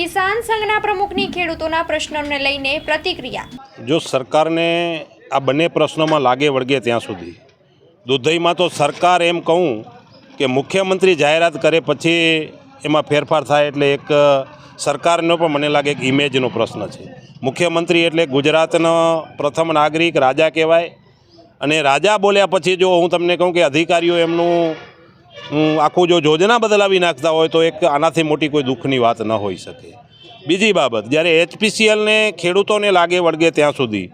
કિસાન સંઘના પ્રમુખની ખેડૂતોના પ્રશ્નોને લઈને પ્રતિક્રિયા. જો સરકારને આ બંને પ્રશ્નોમાં લાગે વળગે ત્યાં સુધી, દુધઈમાં તો સરકાર એમ કહું કે મુખ્યમંત્રી જાહેરાત કરે પછી એમાં ફેરફાર થાય એટલે એક સરકારનો પણ મને લાગે એક ઇમેજનો પ્રશ્ન છે. મુખ્યમંત્રી એટલે ગુજરાતનો પ્રથમ નાગરિક રાજા કહેવાય. અને રાજા બોલ્યા પછી જો હું તમને કહું કે અધિકારીઓ એમનું આખું જો યોજના બદલાવી નાખતા હોય તો એક આનાથી મોટી કોઈ દુઃખની વાત ન હોઈ શકે. બીજી બાબત, જ્યારે એચપીસીએલને ખેડૂતોને લાગે વળગે ત્યાં સુધી,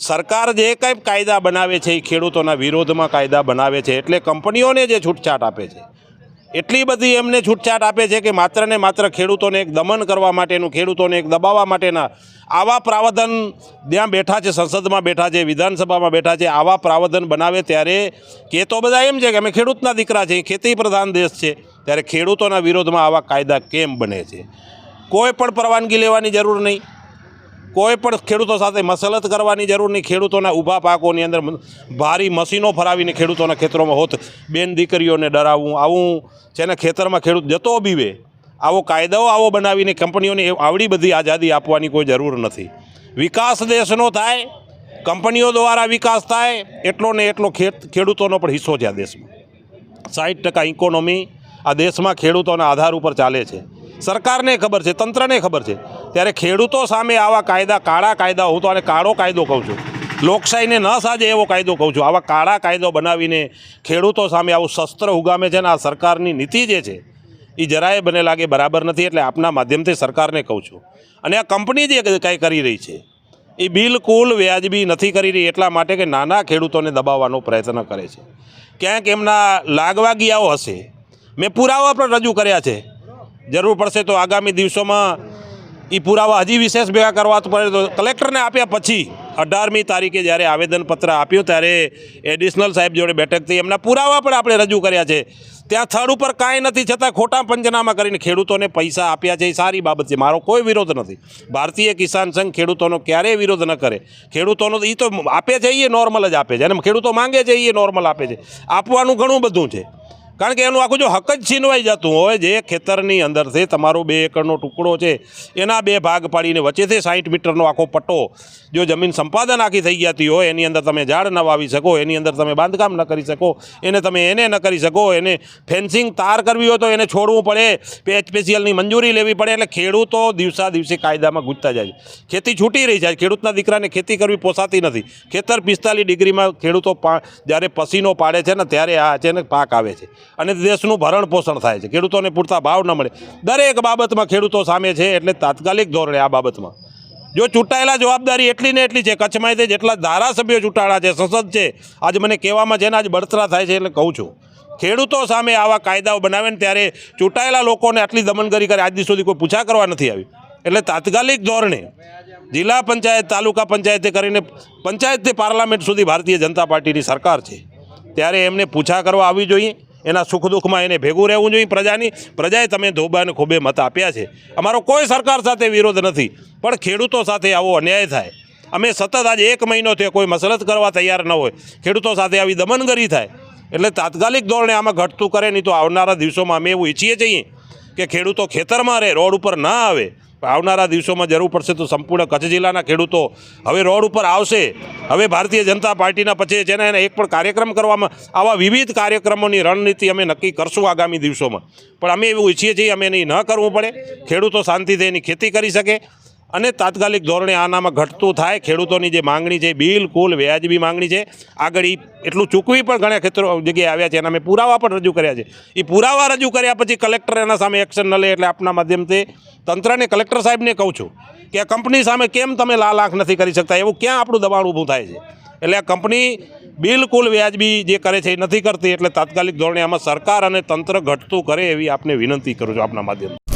સરકાર જે કંઈ કાયદા બનાવે છે એ ખેડૂતોના વિરોધમાં કાયદા બનાવે છે, એટલે કંપનીઓને જે છૂટછાટ આપે છે એટલી બધી એમને છૂટછાટ આપે છે કે માત્ર ને માત્ર ખેડૂતોને એક દમન કરવા માટેનું, ખેડૂતોને એક દબાવવા માટેના આવા પ્રાવધાન ત્યાં બેઠા છે, સંસદમાં બેઠા છે, વિધાનસભામાં બેઠા છે, આવા પ્રાવધાન બનાવે ત્યારે કે તો બધા એમ છે કે અમે ખેડૂતના દીકરા છે ખેતી પ્રધાન દેશ છે, ત્યારે ખેડૂતોના વિરોધમાં આવા કાયદા કેમ બને છે? કોઈ પણ પરવાનગી લેવાની જરૂર નહીં. કોઈ પણ ખેડૂતો સાથે મસલત કરવાની જરૂર નહીં. ખેડૂતોના ઊભા પાકોની અંદર ભારી મશીનો ફરાવીને ખેડૂતોના ખેતરોમાં હોત. બેન દીકરીઓને ડરાવવું આવું જેને ખેતરમાં ખેડૂત જતો બીવે, આવો કાયદાઓ આવો બનાવીને કંપનીઓને આવડી બધી આઝાદી આપવાની કોઈ જરૂર નથી. વિકાસ દેશનો થાય, કંપનીઓ દ્વારા વિકાસ થાય, એટલો ને એટલો ખેડૂતોનો પણ હિસ્સો છે આ દેશમાં. સાઠ ટકા ઇકોનોમી આ દેશમાં ખેડૂતોના આધાર ઉપર ચાલે છે. સરકારને ખબર છે, તંત્રને ખબર છે. ત્યારે ખેડૂતો સામે આવા કાયદા, કાળા કાયદા, હું તો આને કાળો કાયદો કહું છું. લોકશાહીને ન સાજે એવો કાયદો કહું છું. આવા કાળા કાયદો બનાવીને ખેડૂતો સામે આવું શસ્ત્ર ઉગામે છે ને આ સરકારની નીતિ જે છે એ જરાય બને લાગે બરાબર નથી એટલે આપના માધ્યમથી સરકારને કહું છું. અને આ કંપની જે કાંઈ કરી રહી છે એ બિલકુલ વ્યાજબી નથી કરી રહી એટલા માટે કે નાના ખેડૂતોને દબાવવાનો પ્રયત્ન કરે છે. ક્યાંક એમના લાગવાગીયાઓ હશે. મેં પુરાવા પણ રજૂ કર્યા છે. જરૂર પડશે તો આગામી દિવસોમાં એ પુરાવા હજી વિશેષ ભેગા કરવા પડે તો કલેક્ટરને આપ્યા પછી અઢારમી તારીખે જ્યારે આવેદનપત્ર આપ્યું ત્યારે એડિશનલ સાહેબ જોડે બેઠક થઈ. એમના પુરાવા પણ આપણે રજૂ કર્યા છે. ત્યાં થર્ડ ઉપર કાંઈ નથી, છતાં ખોટા પંચનામા કરીને ખેડૂતોને પૈસા આપ્યા છે. એ સારી બાબત છે. મારો કોઈ વિરોધ નથી. ભારતીય કિસાન સંઘ ખેડૂતોનો ક્યારેય વિરોધ ન કરે. ખેડૂતોનો એ તો આપે છે એ નોર્મલ જ આપે છે. અને ખેડૂતો માંગે છે એ નોર્મલ આપે છે. આપવાનું ઘણું બધું છે. કારણ કે એનું આખું જો હક જ છીનવાઈ જતું હોય, જે ખેતરની અંદરથી તમારો બે એકરનો ટુકડો છે, એના બે ભાગ પાડીને વચ્ચેથી સાઠ મીટરનો આખો પટ્ટો જો જમીન સંપાદન આખી થઈ જતી હોય, એની અંદર તમે ઝાડ ન વાવી શકો, એની અંદર તમે બાંધકામ ન કરી શકો, એને તમે એને ન કરી શકો, એને ફેન્સિંગ તાર કરવી હોય તો એને છોડવું પડે સ્પેશિયલની મંજૂરી લેવી પડે, એટલે ખેડૂતો દિવસા દિવસે કાયદામાં ગુજતા જાય ખેતી છૂટી રહી જાય, ખેડૂતના દીકરાને ખેતી કરવી પોસાતી નથી. ખેતર પિસ્તાલીસ ડિગ્રીમાં ખેડૂતો જ્યારે પસીનો પાડે છે ને, ત્યારે આ છે ને પાક આવે છે. અને દેશનું ભરણ પોષણ થાય છે. ખેડૂતોને પૂરતા ભાવ ન મળે. દરેક બાબતમાં ખેડૂતો સામે છે એટલે તાત્કાલિક ધોરણે આ બાબતમાં. જો ચૂંટાયેલા જવાબદારી એટલી ને એટલી છે, કચ્છમાં તે જેટલા ધારાસભ્યો ચૂંટાડા છે, સંસદ છે, આજે મને કહેવામાં છે ને આજ બળતરા થાય છે એટલે કહું છું. ખેડૂતો સામે આવા કાયદાઓ બનાવે ને ત્યારે ચૂંટાયેલા લોકોને આટલી દમનગરી કરે આજ સુધી કોઈ પૂછા કરવા નથી આવી. એટલે તાત્કાલિક ધોરણે જિલ્લા પંચાયત, તાલુકા પંચાયતે કરીને પંચાયતથી પાર્લામેન્ટ સુધી ભારતીય જનતા પાર્ટીની સરકાર છે. ત્યારે એમને પૂછા કરવા આવવી જોઈએ. એના સુખ દુઃખમાં એને ભેગું રહેવું જોઈએ પ્રજાની. પ્રજાએ તમે ધોબાને ખૂબે મત આપ્યા છે. અમારો કોઈ સરકાર સાથે વિરોધ નથી, પણ ખેડૂતો સાથે આવો અન્યાય થાય. અમે સતત આજે એક મહિનો થયો કોઈ મસલત કરવા તૈયાર ન હોય. ખેડૂતો સાથે આવી દમનગરી થાય. એટલે તાત્કાલિક ધોરણે આમાં ઘટતું કરે નહીં તો આવનારા દિવસોમાં અમે એવું ઈચ્છીએ છીએ કે ખેડૂતો ખેતરમાં રહે, રોડ ઉપર ના આવે. આવનારા દિવસોમાં જરૂર પડશે તો સંપૂર્ણ કચ્છ જિલ્લાના ખેડૂતો હવે રોડ ઉપર આવશે. હવે ભારતીય જનતા પાર્ટીના પછી છે ને એને એક પણ કાર્યક્રમ કરવામાં, આવા વિવિધ કાર્યક્રમોની રણનીતિ અમે નક્કી કરશું આગામી દિવસોમાં. પણ અમે એવું ઈચ્છીએ છીએ, અમે નહીં ન કરવું પડે. ખેડૂતો શાંતિથી એની ખેતી કરી શકે. અને તાત્કાલિક ધોરણે આનામાં ઘટતું થાય. ખેડૂતોની જે માંગણી છે, બિલકુલ વ્યાજબી માંગણી છે. આગળ એટલું ચૂકવી પણ ઘણા ખેતરો જગ્યાએ આવ્યા છે એના મેં પુરાવા પણ રજૂ કર્યા છે. એ પુરાવા રજૂ કર્યા પછી કલેક્ટર એના સામે એક્શન ન લે એટલે આપના માધ્યમથી તંત્રને, કલેક્ટર સાહેબને કહું છું કે આ કંપની સામે કેમ તમે લાલ આંખ નથી કરી શકતા? એવું ક્યાં આપણું દબાણ ઊભું થાય છે? એટલે આ કંપની બિલકુલ વ્યાજબી જે કરે છે એ નથી કરતી એટલે તાત્કાલિક ધોરણે આમાં સરકાર અને તંત્ર ઘટતું કરે એવી આપને વિનંતી કરું છું આપના માધ્યમથી.